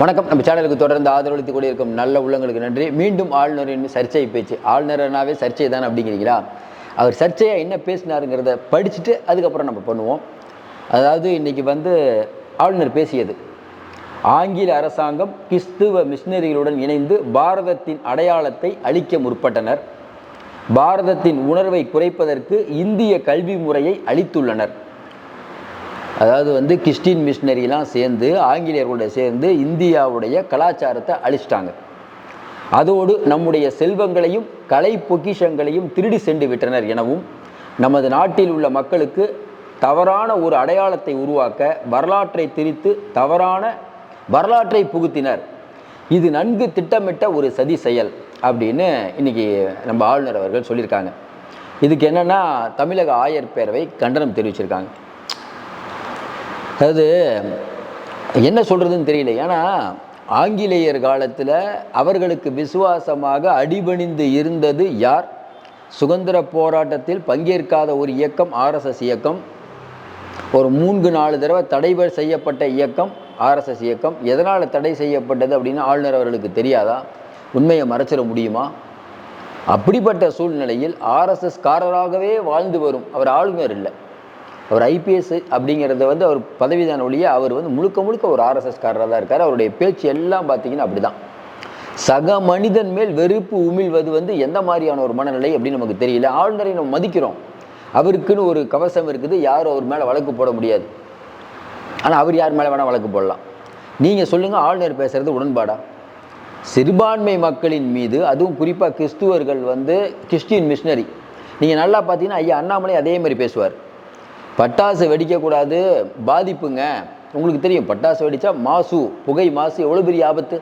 வணக்கம். நம்ம சேனலுக்கு தொடர்ந்து ஆதரவளித்துக் கொண்டிருக்கும் நல்ல உள்ளங்களுக்கு நன்றி. மீண்டும் ஆளுநரின் சர்ச்சை பேச்சு. ஆளுநர்னாவே சர்ச்சை தான் அப்படிங்கிறீங்களா? அவர் சர்ச்சையாக என்ன பேசினாருங்கிறத படிச்சுட்டு அதுக்கப்புறம் நம்ம பண்ணுவோம். அதாவது இன்றைக்கி வந்து ஆளுநர் பேசியது. ஆங்கில அரசாங்கம் கிறிஸ்துவ மிஷினரிகளுடன் இணைந்து பாரதத்தின் அடையாளத்தை அழிக்க முற்பட்டனர். பாரதத்தின் உணர்வை குறைப்பதற்கு இந்திய கல்வி முறையை அளித்துள்ளனர். அதாவது வந்து கிறிஸ்டின் மிஷினரிலாம் சேர்ந்து ஆங்கிலேயர்களோட சேர்ந்து இந்தியாவுடைய கலாச்சாரத்தை அழிச்சிட்டாங்க. அதோடு நம்முடைய செல்வங்களையும் கலை பொக்கிஷங்களையும் திருடி சென்று விட்டனர் எனவும் நமது நாட்டில் உள்ள மக்களுக்கு தவறான ஒரு அடையாளத்தை உருவாக்க வரலாற்றை திரித்து தவறான வரலாற்றை புகுத்தினர். இது நன்கு திட்டமிட்ட ஒரு சதி செயல் அப்படின்னு இன்னைக்கு நம்ம ஆளுநர் அவர்கள் சொல்லியிருக்காங்க. இதுக்கு என்னென்னா தமிழக ஆயர் பேரவை கண்டனம் தெரிவிச்சிருக்காங்க. அதாவது என்ன சொல்கிறதுன்னு தெரியல. ஏன்னா ஆங்கிலேயர் காலத்தில் அவர்களுக்கு விசுவாசமாக அடிபணிந்து இருந்தது யார்? சுதந்திர போராட்டத்தில் பங்கேற்காத ஒரு இயக்கம் ஆர்எஸ்எஸ் இயக்கம். ஒரு மூன்று நாலு தடவை தடை செய்யப்பட்ட இயக்கம் ஆர்எஸ்எஸ் இயக்கம். எதனால் தடை செய்யப்பட்டது அப்படின்னு ஆளுநர் அவர்களுக்கு தெரியாதா? உண்மையை மறைச்சிட முடியுமா? அப்படிப்பட்ட சூழ்நிலையில் ஆர்எஸ்எஸ் காரராகவே வாழ்ந்து வரும். அவர் ஆளுநர் இல்லை. அவர் ஐபிஎஸ் அப்படிங்கிறத வந்து அவர் பதவிதான ஒழிய அவர் வந்து முழுக்க முழுக்க ஒரு ஆர்எஸ்எஸ்காரராக தான் இருக்கார். அவருடைய பேச்சு எல்லாம் பார்த்தீங்கன்னா அப்படிதான். சக மனிதன் மேல் வெறுப்பு உமிழ்வது வந்து எந்த மாதிரியான ஒரு மனநிலை அப்படின்னு நமக்கு தெரியல. ஆளுநரை நம்ம மதிக்கிறோம். அவருக்குன்னு ஒரு கவசம் இருக்குது. யாரும் அவர் மேலே வழக்கு போட முடியாது. ஆனால் அவர் யார் மேலே வேணால் வழக்கு போடலாம். நீங்கள் சொல்லுங்கள் ஆளுநர் பேசுகிறது உடன்பாடா? சிறுபான்மை மக்களின் மீது அதுவும் குறிப்பாக கிறிஸ்துவர்கள் வந்து கிறிஸ்டின் மிஷினரி. நீங்கள் நல்லா பார்த்தீங்கன்னா ஐயா அண்ணாமலை அதே மாதிரி பேசுவார். பட்டாசு வெடிக்கக்கூடாது. பாதிப்புங்க. உங்களுக்கு தெரியும் பட்டாசு வெடித்தா மாசு புகை மாசு எவ்வளோ பெரிய ஆபத்து?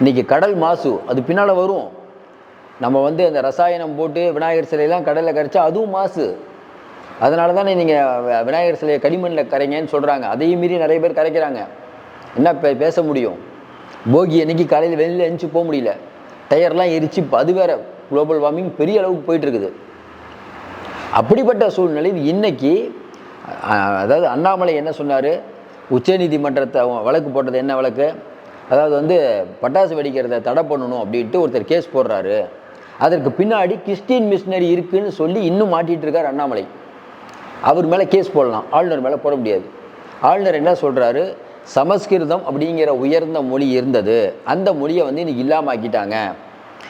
இன்றைக்கி கடல் மாசு அது பின்னால் வரும். நம்ம வந்து அந்த ரசாயனம் போட்டு விநாயகர் சிலையெல்லாம் கடலில் கரைச்சா அதுவும் மாசு. அதனால தானே நீங்கள் விநாயகர் சிலையை களிமண்ணில் கரைங்கன்னு சொல்கிறாங்க அதையும் மீறி நிறைய பேர் கரைக்கிறாங்க. என்ன பே பேச முடியும்? போகி அன்னைக்கு காலையில் வெளியில் எழுந்துச்சு போக முடியல. டயர்லாம் எரிச்சு அது வேறு குளோபல் வார்மிங் பெரிய அளவுக்கு போயிட்டுருக்குது அப்படிப்பட்ட சூழ்நிலையில் இன்னைக்கு அதாவது அண்ணாமலை என்ன சொன்னார்? உச்சநீதிமன்றத்தை வழக்கு போட்டது என்ன வழக்கு? அதாவது வந்து பட்டாசு வெடிக்கிறத தடை பண்ணணும் அப்படின்ட்டு ஒருத்தர் கேஸ் போடுறாரு. அதற்கு பின்னாடி கிறிஸ்டின் மிஷினரி இருக்குன்னு சொல்லி இன்னும் மாட்டிகிட்டு இருக்கார் அண்ணாமலை. அவர் மேலே கேஸ் போடலாம். ஆளுநர் மேலே போட முடியாது. ஆளுநர் என்ன சொல்கிறாரு சமஸ்கிருதம் அப்படிங்கிற உயர்ந்த மொழி இருந்தது. அந்த மொழியை வந்து இன்னைக்கு இல்லாமல் ஆக்கிட்டாங்க.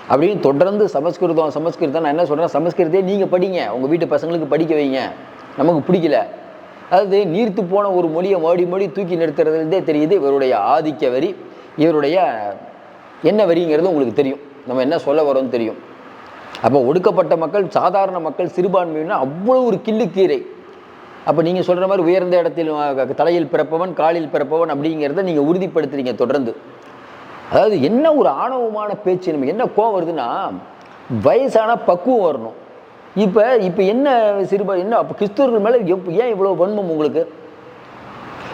அப்படின்னு தொடர்ந்து சமஸ்கிருதம் சமஸ்கிருதம் நான் என்ன சொல்கிறேன் சமஸ்கிருதே நீங்கள் படிங்க. உங்கள் வீட்டு பசங்களுக்கு படிக்க வைங்க. நமக்கு பிடிக்கல. அதாவது நீர்த்து போன ஒரு மொழியை மறுபடி மொழி தூக்கி நிறுத்துறதுலேருந்தே தெரியுது இவருடைய ஆதிக்க வரி இவருடைய என்ன வரிங்கிறது உங்களுக்கு தெரியும். நம்ம என்ன சொல்ல வரோம்னு தெரியும். அப்போ ஒடுக்கப்பட்ட மக்கள் சாதாரண மக்கள் சிறுபான்மையினா அவ்வளோ ஒரு கிள்ளுக்கீரை. அப்போ நீங்கள் சொல்கிற மாதிரி உயர்ந்த இடத்தில் தலையில் பிறப்பவன் காலில் பிறப்பவன் அப்படிங்கிறத நீங்கள் உறுதிப்படுத்துறீங்க தொடர்ந்து. அதாவது என்ன ஒரு ஆணவமான பேச்சு நம்ம என்ன கோவம் வருதுன்னா வயசான பக்குவம் வரணும். இப்போ இப்போ என்ன சிறுபா என்ன அப்போ கிறிஸ்தவர்கள் மேலே எப் ஏன் இவ்வளோ வன்மம் உங்களுக்கு?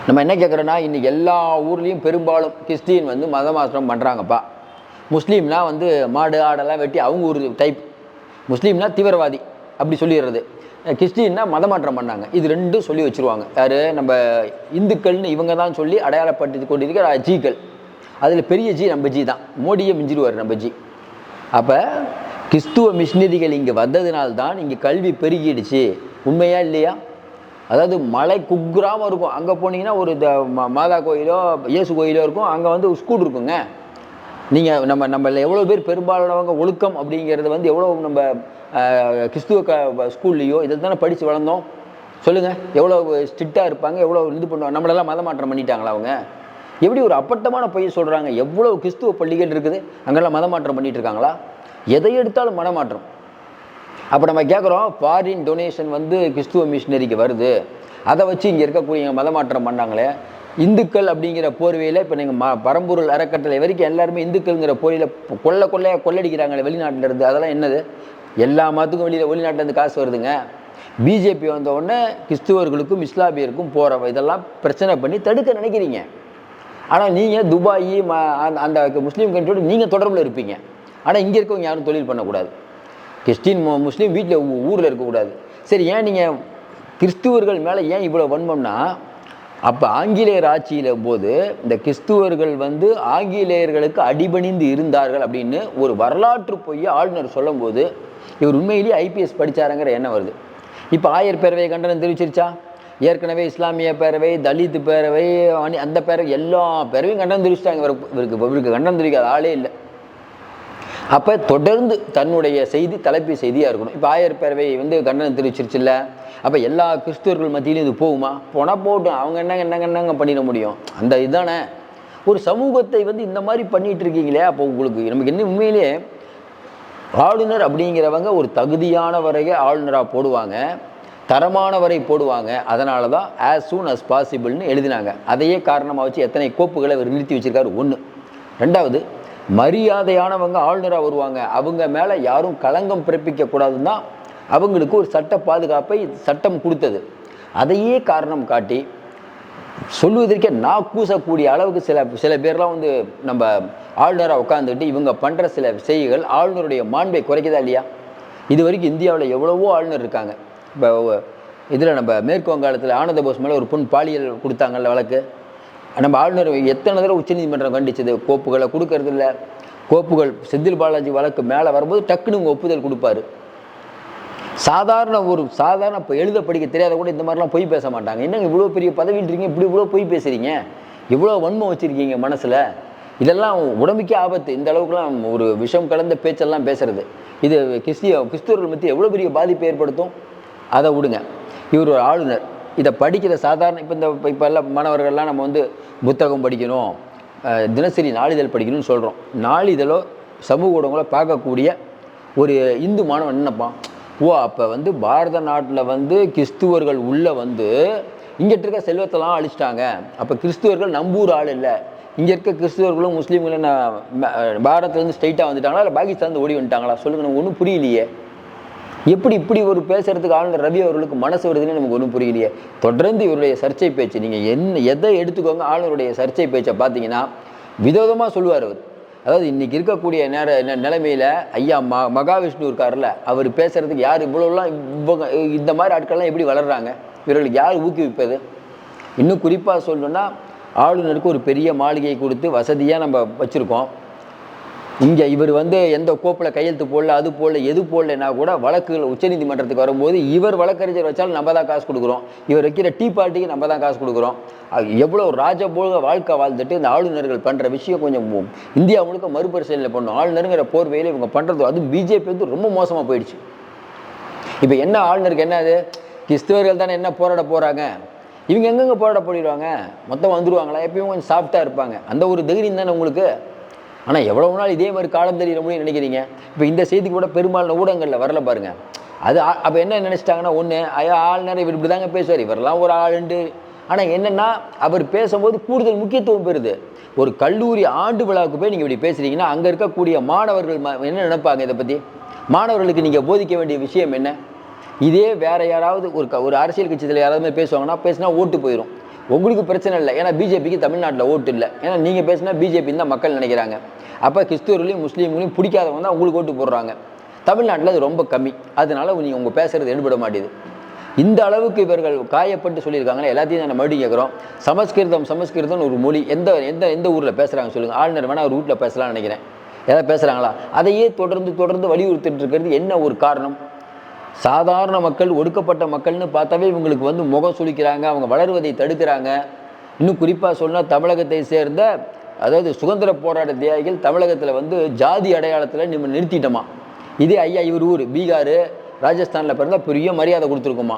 நம்ம என்ன கேட்குறோன்னா இன்றைக்கி எல்லா ஊர்லேயும் பெரும்பாலும் கிறிஸ்டின் வந்து மத பண்ணுறாங்கப்பா முஸ்லீம்னா வந்து மாடு ஆடெல்லாம் வெட்டி அவங்க ஒரு டைப் முஸ்லீம்னா தீவிரவாதி அப்படி சொல்லிடுறது. கிறிஸ்டின்னா மதமாற்றம் பண்ணாங்க. இது ரெண்டும் சொல்லி வச்சுருவாங்க. யார்? நம்ம இந்துக்கள்னு இவங்க தான் சொல்லி அடையாளப்பட்டு கொண்டிருக்கிற ஜீக்கள். அதில் பெரிய ஜி நம்ம ஜி தான். மோடியை மிஞ்சிடுவார் நம்ம ஜி அப்போ கிறிஸ்துவ மிஷினரிகள் இங்கே வந்ததினால்தான் இங்கே கல்வி பெருகிடுச்சு. உண்மையா இல்லையா? அதாவது மலை குக்கிராமம் இருக்கும். அங்கே போனீங்கன்னா ஒரு த- மாதா கோயிலோ இயேசு கோயிலோ இருக்கும். அங்கே வந்து ஸ்கூல் இருக்குங்க. நீங்கள் நம்ம நம்மள எவ்வளோ பேர் பெரும்பாலானவங்க ஒழுக்கம் அப்படிங்கிறது வந்து எவ்வளோ நம்ம கிறிஸ்துவ க ஸ்கூல்லையோ இதில் தானே படித்து வளர்ந்தோம் சொல்லுங்கள் எவ்வளோ ஸ்ட்ரிக்டாக இருப்பாங்க எவ்வளோ இது பண்ணுவாங்க. நம்மளெல்லாம் மதமாற்றம் பண்ணிட்டாங்களா அவங்க? எப்படி ஒரு அப்பட்டமான பையன் சொல்கிறாங்க எவ்வளோ கிறிஸ்துவ பள்ளிகள் இருக்குது? அங்கெல்லாம் மதமாற்றம் பண்ணிட்டு இருக்காங்களா எதை எடுத்தாலும் மதமாற்றம் அப்போ நம்ம கேட்குறோம் ஃபாரின் டொனேஷன் வந்து கிறிஸ்துவ மிஷினரிக்கு வருது. அதை வச்சு இங்கே இருக்கக்கூடிய மதமாற்றம் பண்ணாங்களே. இந்துக்கள் அப்படிங்கிற போர்வையில் இப்போ நீங்கள் ம பரம்பொருள் அறக்கட்டளை வரைக்கும் எல்லாருமே இந்துக்கள்ங்கிற போர்வையில் கொள்ள கொள்ளையாக கொள்ளடிக்கிறாங்களே வெளிநாட்டிலேருந்து அதெல்லாம் என்னது? எல்லா மதத்துக்கும் வெளியில் வெளிநாட்டிலேருந்து காசு வருதுங்க. பிஜேபி வந்த உடனே கிறிஸ்துவர்களுக்கும் இஸ்லாமியருக்கும் போகிற இதெல்லாம் பிரச்சனை பண்ணி தடுக்க நினைக்கிறீங்க. ஆனால் நீங்கள் துபாய் ம அந்த- முஸ்லீம் கண்ட்ரியோட நீங்கள் தொடர்பில் இருப்பீங்க. ஆனால் இங்கே இருக்கவங்க யாரும் தொழில் பண்ணக்கூடாது. கிறிஸ்டின் முஸ்லீம் வீட்டில் ஊரில் இருக்கக்கூடாது. சரி ஏன் நீங்கள் கிறிஸ்துவர்கள் மேலே ஏன் இவ்வளோ வன்மம்னா அப்போ ஆங்கிலேயர் ஆட்சியில் போது இந்த கிறிஸ்துவர்கள் வந்து ஆங்கிலேயர்களுக்கு அடிபணிந்து இருந்தார்கள் அப்படின்னு ஒரு வரலாற்று பொய்ய ஆளுநர் சொல்லும்போது இவர் உண்மையிலேயே ஐபிஎஸ் படிச்சாருங்கிற எண்ணம் வருது. இப்போ ஆயர் பேரவை கண்டனம் தெரிவிச்சிருச்சா? ஏற்கனவே இஸ்லாமிய பேரவை தலித் பேரவை அணி- அந்த பேரவை எல்லா பேரவையும் கண்டனம் தெரிவிச்சிட்டாங்க. இவருக்கு இவருக்கு இவருக்கு கண்டனம் தெரிவிக்காத ஆளே இல்லை. அப்போ தொடர்ந்து தன்னுடைய செய்தி தலைப்பு செய்தியாக இருக்கணும். இப்போ ஆயர் பேரவை வந்து கண்டனம் தெரிவிச்சிருச்சுல்ல. அப்போ எல்லா கிறிஸ்துவர்கள் மத்தியிலும் இது போகுமா? போனால் போட்டும். அவங்க என்னங்க என்னங்க என்னங்க பண்ணிட முடியும்? அந்த இதுதானே. ஒரு சமூகத்தை வந்து இந்த மாதிரி பண்ணிகிட்டு இருக்கீங்களே அப்போ உங்களுக்கு நமக்கு என்ன உண்மையிலேயே ஆளுநர் அப்படிங்கிறவங்க ஒரு தகுதியானவரையே ஆளுநராக போடுவாங்க. தரமானவரை போடுவாங்க. அதனால தான் ஆஸ் சூன் அஸ் பாசிபிள்னு எழுதினாங்க. அதையே காரணமாக வச்சு எத்தனை கோப்புகளை அவர் நிறுத்தி வச்சிருக்காரு? ஒன்று ரெண்டாவது மரியாதையானவங்க ஆளுநராக வருவாங்க. அவங்க மேலே யாரும் களங்கம் பிறப்பிக்க கூடாதுன்னு தான் அவங்களுக்கு ஒரு சட்ட பாதுகாப்பை சட்டம் கொடுத்தது. அதையே காரணம் காட்டி சொல்லுவதற்கே நான் கூசக்கூடிய அளவுக்கு சில சில பேர்லாம் வந்து நம்ம ஆளுநராக உட்காந்துட்டு இவங்க பண்ணுற சில செய்திகள் ஆளுநருடைய மாண்பை குறைக்குதா இல்லையா? இது வரைக்கும் இந்தியாவில் எவ்வளவோ ஆளுநர் இருக்காங்க. இப்போ இதில் நம்ம மேற்கு வங்காளத்தில் ஆனந்த போஸ் மேலே ஒரு பொன் பாலியல் கொடுத்தாங்கல்ல வழக்கு. நம்ம ஆளுநர் எத்தனை தடவை உச்சநீதிமன்றம் கண்டிச்சது? கோப்புகளை கொடுக்கறது இல்லை. கோப்புகள் செந்தில் பாலாஜி வழக்கு மேலே வரும்போது டக்குன்னு உங்கள் ஒப்புதல் கொடுப்பாரு. சாதாரண ஒரு சாதாரண இப்போ எழுத படிக்க தெரியாத கூட இந்த மாதிரிலாம் பொய் பேச மாட்டாங்க. என்னங்க இவ்வளோ பெரிய பதவியில் இருக்கீங்க? இப்படி இவ்வளோ பொய் பேசுகிறீங்க இவ்வளோ வன்மம் வச்சுருக்கீங்க மனசில்? இதெல்லாம் உடம்புக்கே ஆபத்து. இந்த அளவுக்குலாம் ஒரு விஷம் கலந்த பேச்செல்லாம் பேசுறது. இது கிறிஸ்திய கிறிஸ்துவர்கள் மத்திய எவ்வளோ பெரிய பாதிப்பை ஏற்படுத்தும்? அதை விடுங்க. இவர் ஒரு ஆளுநர். இதை படிக்கிற சாதாரண இப்போ இந்த இப்போ எல்லாம் மாணவர்கள்லாம் நம்ம வந்து புத்தகம் படிக்கணும் தினசரி நாளிதழ் படிக்கணும்னு சொல்கிறோம் நாளிதழோ சமூக ஊடகங்களோ பார்க்கக்கூடிய ஒரு இந்து மாணவன் நினைப்பான் ஓ அப்போ வந்து பாரத நாட்டில் வந்து கிறிஸ்துவர்கள் உள்ளே வந்து இங்கிட்ட இருக்க செல்வத்தெல்லாம் அழிச்சிட்டாங்க. அப்போ கிறிஸ்துவர்கள் நம்பூர் ஆள் இல்லை. இங்கே இருக்க கிறிஸ்துவர்களும் முஸ்லீம்களும் என்ன ம- பாரத்லேருந்து ஸ்ட்ரைட்டாக வந்துட்டாங்களா? இல்லை பாகிஸ்தான் ஓடி வந்துட்டாங்களா? சொல்லுங்க ஒன்றும் புரியலையே. எப்படி இப்படி ஒரு பேசுறதுக்கு ஆளுநர் ரவி அவர்களுக்கு மனசு வருதுன்னு நமக்கு ஒன்றும் புரியலையே. தொடர்ந்து இவருடைய சர்ச்சை பேச்சு நீங்கள் என்ன எதை எடுத்துக்கோங்க ஆளுநருடைய சர்ச்சை பேச்சை பார்த்தீங்கன்னா விதவிதமாக சொல்லுவார் அவர். அதாவது இன்னைக்கு இருக்கக்கூடிய நேர நெ- நிலைமையில ஐயா ம மகாவிஷ்ணு இருக்கார்ல அவர் பேசுறதுக்கு யார் இவ்வளோலாம் இவங்க இந்த மாதிரி ஆட்கள்லாம் எப்படி வளர்கிறாங்க இவர்களுக்கு யார் ஊக்குவிப்பது? இன்னும் குறிப்பாக சொல்லணும்னா ஆளுநருக்கு ஒரு பெரிய மாளிகையை கொடுத்து வசதியாக நம்ம வச்சுருக்கோம். இங்கே இவர் வந்து எந்த கோப்பில் கையெழுத்து போடல அது போடல எது போடலைன்னா கூட வழக்குகள் உச்சநீதிமன்றத்துக்கு வரும்போது இவர் வழக்கறிஞர் வச்சாலும் நம்ம தான் காசு கொடுக்குறோம். இவர் வைக்கிற டீ பார்ட்டிக்கு நம்ம தான் காசு கொடுக்குறோம். எவ்வளோ எவ்வளோ ராஜபோக வாழ்க்கை வாழ்ந்துட்டு இந்த ஆளுநர்கள் பண்ணுற விஷயம் கொஞ்சம் இந்தியா முழுக்க மறுபரிசீலனை பண்ணும் ஆளுநருங்கிற போர்வையில் இவங்க பண்ணுறது அது பிஜேபி வந்து ரொம்ப மோசமாக போயிடுச்சு. இப்போ என்ன ஆளுநருக்கு என்னது கிறிஸ்தவர்கள் தானே என்ன போராட போகிறாங்க இவங்க எங்கெங்கே போராட போயிடுவாங்க? மொத்தம் வந்துடுவாங்களா எப்பயும் கொஞ்சம் சாஃப்டாக இருப்பாங்க. அந்த ஒரு தைரியம் தானே உங்களுக்கு? ஆனால் எவ்வளவு நாள் இதே மாதிரி காலம் தெரியற முடியும் நினைக்கிறீங்க? இப்போ இந்த செய்தி கூட பெரும்பாலான ஊடகங்களில் வரல பாருங்கள் அது அப்போ என்ன நினச்சிட்டாங்கன்னா ஒன்று ஐயா ஆள் இவர் இப்படி தாங்க பேசுவார். இவரெல்லாம் ஒரு ஆளுண்டு ஆனால் என்னென்னா அவர் பேசும்போது கூடுதல் முக்கியத்துவம் பெறுது. ஒரு கல்லூரி ஆண்டு விழாவுக்கு போய் நீங்கள் இப்படி பேசுகிறீங்கன்னா அங்கே இருக்கக்கூடிய மாணவர்கள் ம- என்ன நினைப்பாங்க இதை பற்றி மாணவர்களுக்கு நீங்கள் போதிக்க வேண்டிய விஷயம் என்ன? இதே வேற யாராவது ஒரு க- ஒரு அரசியல் கட்சியில் யாராவது பேசுவாங்கன்னா பேசினா ஓட்டு போயிடும் உங்களுக்கு பிரச்சனை இல்லை. ஏன்னா பிஜேபிக்கு தமிழ்நாட்டில் ஓட்டு இல்லை. ஏன்னா நீங்கள் பேசினா பிஜேபி தான் மக்கள் நினைக்கிறாங்க. அப்போ கிறிஸ்துவர்களையும் முஸ்லீம்களையும் பிடிக்காதவங்க தான் உங்களுக்கு ஓட்டு போடுறாங்க. தமிழ்நாட்டில் அது ரொம்ப கம்மி. அதனால நீங்கள் உங்கள் பேசுகிறது எடுபட மாட்டேது. இந்த அளவுக்கு இவர்கள் காயப்பட்டு சொல்லியிருக்காங்கன்னா எல்லாத்தையும் நான் மறுபடியும் கேட்குறோம். சமஸ்கிருதம் சமஸ்கிருதம்னு ஒரு மொழி. எந்த எந்த எந்த ஊரில் பேசுகிறாங்க சொல்லுங்கள் ஆளுநர் வேணால் ஒரு வீட்டில் பேசலாம்னு நினைக்கிறேன். ஏதாவது பேசுகிறாங்களா அதையே தொடர்ந்து தொடர்ந்து வலியுறுத்திட்டு இருக்கிறது என்ன ஒரு காரணம்? சாதாரண மக்கள் ஒடுக்கப்பட்ட மக்கள்னு பார்த்தாவே இவங்களுக்கு வந்து முகம் சுளிக்கிறாங்க அவங்க வளருவதை தடுக்கிறாங்க. இன்னும் குறிப்பாக சொன்னால் தமிழகத்தை சேர்ந்த அதாவது சுதந்திர போராட்ட தியாகிகள் தமிழகத்தில் வந்து ஜாதி அடையாளத்தில் நம்ம நிறுத்திட்டோமா? இதே ஐயா இவர் ஊர் பீகார் ராஜஸ்தானில் பிறந்தால் பெரிய மரியாதை கொடுத்துருக்குமா?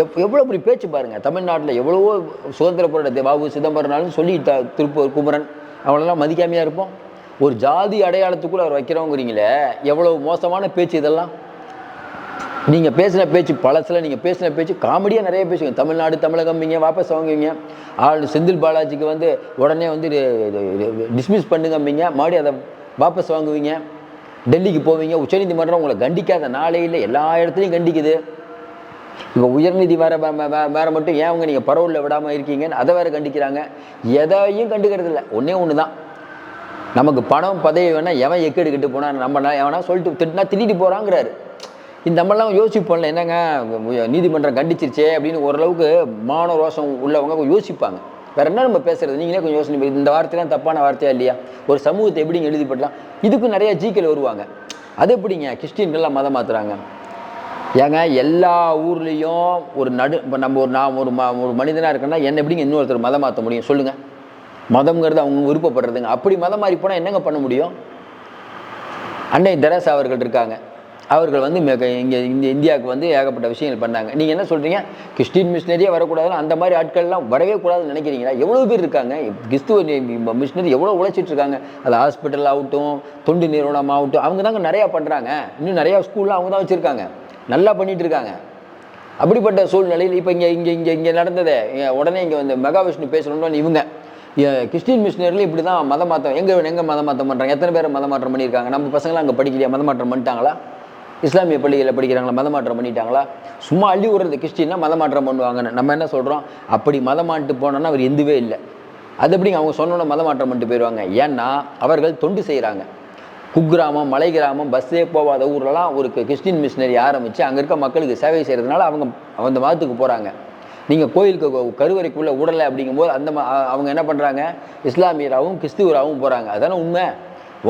எப் எவ்வளோ இப்படி பேச்சு பாருங்கள் தமிழ்நாட்டில் எவ்வளவோ சுதந்திர போராட்ட பாபு சிதம்பரனாலும் சொல்லி த திருப்பூர் குமரன் அவங்களெல்லாம் மதிக்காமையாக இருப்போம். ஒரு ஜாதி அடையாளத்துக்குள்ளே அவர் வைக்கிறவங்கிறீங்களே எவ்வளோ மோசமான பேச்சு இதெல்லாம்? நீங்கள் பேசின பேச்சு பழசில் நீங்கள் பேசின பேச்சு காமெடியாக நிறைய பேசுவீங்க தமிழ்நாடு தமிழகம்பிங்க வாபஸ் வாங்குவீங்க ஆள் செந்தில் பாலாஜிக்கு வந்து உடனே வந்து டிஸ்மிஸ் பண்ணுங்கம்பிங்க மறுபடியும் அதை வாபஸ் வாங்குவீங்க டெல்லிக்கு போவீங்க. உச்சநீதிமன்றம் உங்களை கண்டிக்காத நாளே இல்லை. எல்லா இடத்துலையும் கண்டிக்குது. இப்போ உயர்நீதி வேற வே- வேற மட்டும் ஏன் அவங்க நீங்கள் பரவலில் விடாமல் இருக்கீங்கன்னு அதை வேற கண்டிக்கிறாங்க. எதையும் கண்டுக்கிறது இல்லை. ஒன்றே ஒன்று தான் நமக்கு பணம் பதவி வேணால் எவன் எக்கெடுக்கிட்டு போனா நம்ம எவனா சொல்லிட்டு திட்டினா திட்டிட்டு போகிறாங்கிறாரு இந்த நம்மளாம் யோசிப்போம்ல என்னங்க நீதிமன்றம் கண்டிச்சிருச்சே அப்படின்னு ஓரளவுக்கு மான ரோஷம் உள்ளவங்க கொஞ்சம் யோசிப்பாங்க. வேற என்ன நம்ம பேசுறது? நீங்களே கொஞ்சம் யோசனை இந்த வார்த்தைலாம் தப்பான வார்த்தையா இல்லையா? ஒரு சமூகத்தை எப்படிங்க எழுதிப்படலாம்? இதுக்கும் நிறைய ஜிக்கல் வருவாங்க. அது எப்படிங்க? கிறிஸ்டின்கள்லாம் மதம் மாத்துறாங்க. ஏங்க எல்லா ஊர்லேயும் ஒரு நடு இப்போ நம்ம ஒரு நான் ஒரு ம ஒரு மனிதனாக இருக்கேன்னா என்ன எப்படிங்க இன்னொருத்தர் மதம் மாற்ற முடியும்? சொல்லுங்கள் மதம்ங்கிறது அவங்க விருப்பப்படுறதுங்க. அப்படி மதம் மாறி போனால் என்னங்க பண்ண முடியும்? அன்னை தெரசா அவர்கள் இருக்காங்க. அவர்கள் வந்து இங்கே இந்த இந்தியாவுக்கு வந்து ஏகப்பட்ட விஷயங்கள் பண்ணாங்க. நீங்கள் என்ன சொல்கிறீங்க கிறிஸ்டின் மிஷினரியே வரக்கூடாதுன்னு அந்த மாதிரி ஆட்கள்லாம் வரவே கூடாதுன்னு நினைக்கிறீங்களா? எவ்வளோ பேர் இருக்காங்க? கிறிஸ்துவ மிஷினரி எவ்வளோ உழைச்சிட்டு இருக்காங்க? அது ஹாஸ்பிட்டல் ஆகட்டும் தொண்டு நிறுவனம் ஆகட்டும் அவங்க தாங்க நிறையா பண்ணுறாங்க இன்னும் நிறையா ஸ்கூல்லாம் அவங்க தான் வச்சுருக்காங்க. நல்லா பண்ணிகிட்டு இருக்காங்க. அப்படிப்பட்ட சூழ்நிலையில் இப்போ இங்கே இங்கே இங்கே இங்கே நடந்ததே உடனே இங்கே வந்து மெகா விஷ்ணு பேசணும்னு இவங்க. கிறிஸ்டின் மிஷினரியில் இப்படி தான் மத மாற்றம் எங்கே எங்கே மத மாற்றம் பண்ணுறாங்க எத்தனை பேர் மத மாற்றம் பண்ணியிருக்காங்க? நம்ம பசங்களாம் அங்கே படிக்கலையா? மத மாற்றம் பண்ணிட்டாங்களா? இஸ்லாமிய பள்ளிகளில் படிக்கிறாங்களா மத மாற்றம் பண்ணிட்டாங்களா? சும்மா அள்ளி விடுறது கிறிஸ்டின்னா மத மாற்றம் பண்ணுவாங்கன்னு. நம்ம என்ன சொல்கிறோம் அப்படி மதம் மாட்டு போனோன்னா அவர் எதுவே இல்லை. அது எப்படிங்க அவங்க சொன்னோன்னே மத மாற்றம் பண்ணிட்டு போயிடுவாங்க ஏன்னா அவர்கள் தொண்டு செய்கிறாங்க குக்கிராமம் மலை கிராமம் பஸ்ஸே போகாத ஊர்லலாம் ஒரு கிறிஸ்டின் மிஷினரி ஆரம்பித்து அங்கே இருக்க மக்களுக்கு சேவை செய்கிறதுனால அவங்க அந்த மதத்துக்கு போகிறாங்க நீங்கள் கோயிலுக்கு கருவறைக்குள்ளே விடலை அப்படிங்கும்போது அந்த ம- அவங்க என்ன பண்ணுறாங்க இஸ்லாமியராகவும் கிறிஸ்துவராகவும் போகிறாங்க அதானே உண்மை?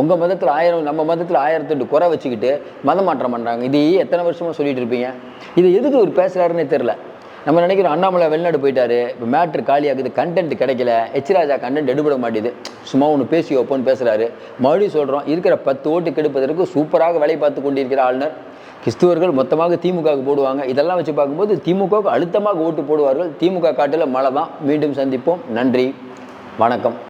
உங்கள் மதத்தில் ஆயிரம் நம்ம மதத்தில் ஆயிரத்தெட்டு குறை வச்சுக்கிட்டு மதம் மாற்றம் பண்ணுறாங்க இதையே எத்தனை வருஷமாக சொல்லிட்டு இருப்பீங்க? இது எதுக்கு ஒரு பேசுகிறாருன்னே தெரில நம்ம நினைக்கிறோம் அண்ணாமலை வெளிநாடு போயிட்டாரு. இப்போ மேட்ரு காலியாகுது கண்டென்ட் கிடைக்கல. எச் ராஜா கண்டென்ட் எடுபட மாட்டேது. சும்மா ஒன்று பேசி வைப்போன்னு பேசுகிறாரு மறுபடியும் சொல்கிறோம் இருக்கிற பத்து ஓட்டு கெடுப்பதற்கு சூப்பராக வேலை பார்த்து கொண்டிருக்கிற ஆளுநர். கிறிஸ்துவர்கள் மொத்தமாக திமுகவுக்கு போடுவாங்க. இதெல்லாம் வச்சு பார்க்கும்போது திமுகவுக்கு அழுத்தமாக ஓட்டு போடுவார்கள். திமுக காட்டில் மழை தான். மீண்டும் சந்திப்போம். நன்றி. வணக்கம்.